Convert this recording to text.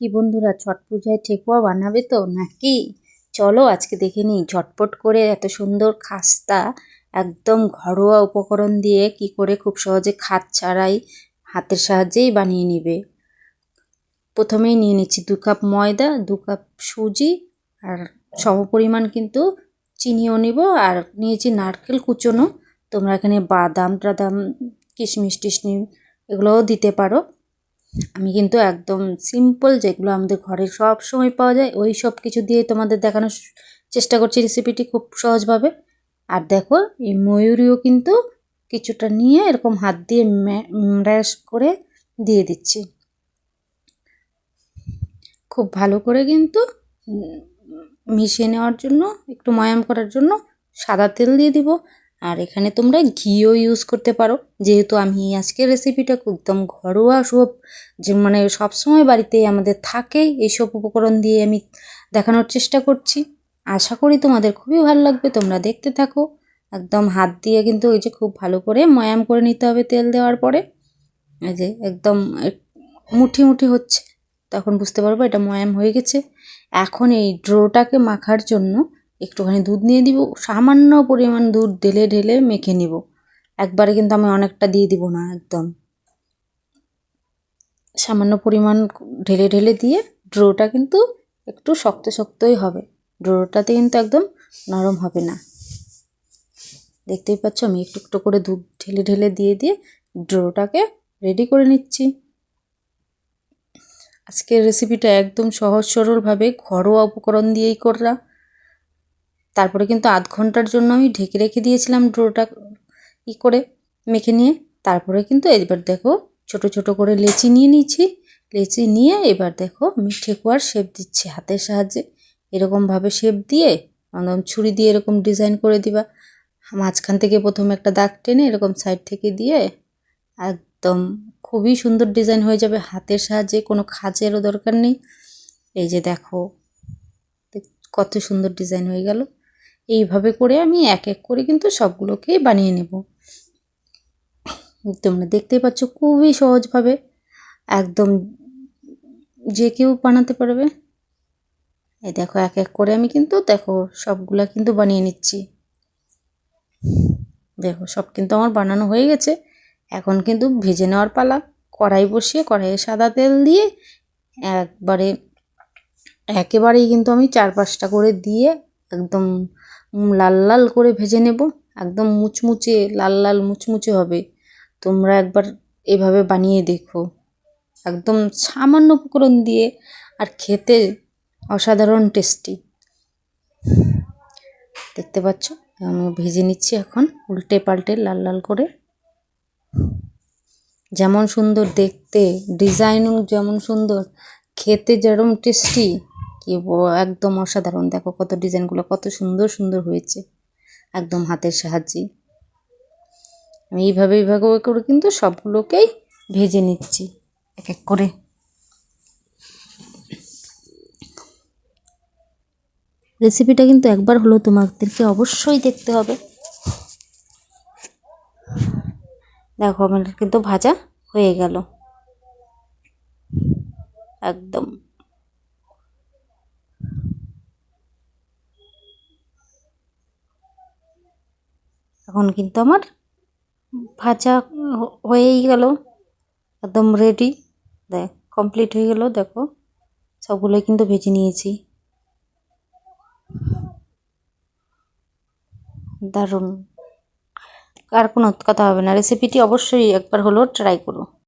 কি বন্ধুরা, ছট পূজায় ঠেকুয়া বানাবে তো নাকি? চলো আজকে দেখে নিই ঝটপট করে এত সুন্দর খাস্তা, একদম ঘরোয়া উপকরণ দিয়ে কি করে খুব সহজে খাত ছাড়াই হাতের সাহায্যেই বানিয়ে নিবে। প্রথমেই নিয়ে নিচ্ছি দু কাপ ময়দা, দু কাপ সুজি আর সমপরিমাণ কিন্তু চিনিও নিব আর নিয়েছি নারকেল কুচোনো। তোমরা এখানে বাদাম, টাদাম, কিশমিশ, টিশমিশ এগুলোও দিতে পারো। আমি কিন্তু একদম সিম্পল যেগুলো আমাদের ঘরে সব সময় পাওয়া যায়, ওই সব কিছু দিয়ে তোমাদের দেখানোর চেষ্টা করছি রেসিপিটি খুব সহজভাবে। আর দেখো, এই ময়ূরীও কিন্তু কিছুটা নিয়ে এরকম হাত দিয়ে ম্যাশ করে দিয়ে দিচ্ছি। খুব ভালো করে কিন্তু মিশিয়ে নেওয়ার জন্য, একটু ময়াম করার জন্য সাদা তেল দিয়ে দিব। আর এখানে তোমরা ঘিও ইউজ করতে পারো। যেহেতু আমি আজকের রেসিপিটা একদম ঘরোয়া সব যে মানে সবসময় বাড়িতেই আমাদের থাকেই এইসব উপকরণ দিয়ে আমি দেখানোর চেষ্টা করছি। আশা করি তোমাদের খুবই ভালো লাগবে, তোমরা দেখতে থাকো। একদম হাত দিয়ে কিন্তু ওই যে খুব ভালো করে ময়াম করে নিতে হবে তেল দেওয়ার পরে। এই যে একদম মুঠি মুঠি হচ্ছে। তখন বুঝতে পারব এটা ময়াম হয়ে গেছে। এখন এই ড্রোটাকে মাখার জন্য একটুখানি দুধ নিয়ে দিব, সামান্য পরিমাণ দুধ ঢেলে ঢেলে মেখে নিব। একবারে কিন্তু আমি অনেকটা দিয়ে দিব না একদম। সামান্য পরিমাণ ঢেলে ঢেলে দিয়ে ড্রোটা কিন্তু একটু শক্ত শক্তই হবে। ড্রোটাতে কিন্তু একদম নরম হবে না। দেখতেই পাচ্ছ, আমি একটু একটু করে দুধ ঢেলে ঢেলে দিয়ে দিয়ে ড্রোটাকে রেডি করে নিচ্ছি। আজকের রেসিপিটা একদম সহজ সরলভাবে ঘরোয়া উপকরণ দিয়েই করলাম। তারপরে কিন্তু আধ ঘণ্টার জন্য আমি ঢেকে রেখে দিয়েছিলাম ডোটা ই করে মেখে নিয়ে। তারপরে কিন্তু এবার দেখো ছোট ছোট করে লেচি নিয়ে নিচ্ছি লেচি নিয়ে এবার দেখো আমি ঠেকুয়ার শেপ দিচ্ছি হাতের সাহায্যে। এরকমভাবে শেপ দিয়ে একদম ছুরি দিয়ে এরকম ডিজাইন করে দিবা। মাঝখান থেকে প্রথমে একটা দাগ টেনে এরকম সাইড থেকে দিয়ে একদম খুবই সুন্দর ডিজাইন হয়ে যাবে। হাতের সাহায্যে কোনো খাঁচেরও দরকার নেই। এই যে দেখো, কত সুন্দর ডিজাইন হয়ে গেল। এইভাবে করে আমি এক এক করে কিন্তু সবগুলোকেই বানিয়ে নেব। তোমরা দেখতেই পাচ্ছ খুবই সহজভাবে। একদম যে কেউ বানাতে পারবে। এই দেখো, এক এক করে আমি কিন্তু দেখো সবগুলা কিন্তু বানিয়ে নিচ্ছি। দেখো, সব কিন্তু আমার বানানো হয়ে গেছে। এখন কিন্তু ভেজে নেওয়ার পালা, কড়াই বসিয়ে কড়াইয়ে সাদা তেল দিয়ে একবারে, একেবারেই কিন্তু আমি চার পাঁচটা করে দিয়ে একদম লাল লাল করে ভেজে নেব। একদম মুচমুচে, লাল লাল মুচমুচে হবে। তোমরা একবার এভাবে বানিয়ে দেখো। একদম সামান্য উপকরণ দিয়ে আর খেতে অসাধারণ টেস্টি। দেখতে পাচ্ছ? আমি ভেজে নিচ্ছি এখন উল্টে পাল্টে লাল লাল করে। যেমন সুন্দর দেখতে, ডিজাইনও যেমন সুন্দর, খেতে যেরম টেস্টি কি একদম অসাধারণ। দেখো কত ডিজাইনগুলো, কত সুন্দর সুন্দর হয়েছে। একদম হাতের সাহায্যে। আমি এইভাবে এইভাবে করে কিন্তু সবগুলোকেই ভেজে নিচ্ছি, এক এক করে। রেসিপিটা কিন্তু একবার হলো তোমাদেরকে অবশ্যই দেখতে হবে। দেখো, আমার কিন্তু ভাজা হয়ে গেল। একদম। এখন কিন্তু আমার ভাজা হয়েই গেল, একদম রেডি দেখ কমপ্লিট হয়ে গেল, দেখো, সবগুলোই কিন্তু ভেজে নিয়েছি। দারুণ। আর কোনো কথা হবে না। রেসিপিটি অবশ্যই একবার হলেও ট্রাই করো।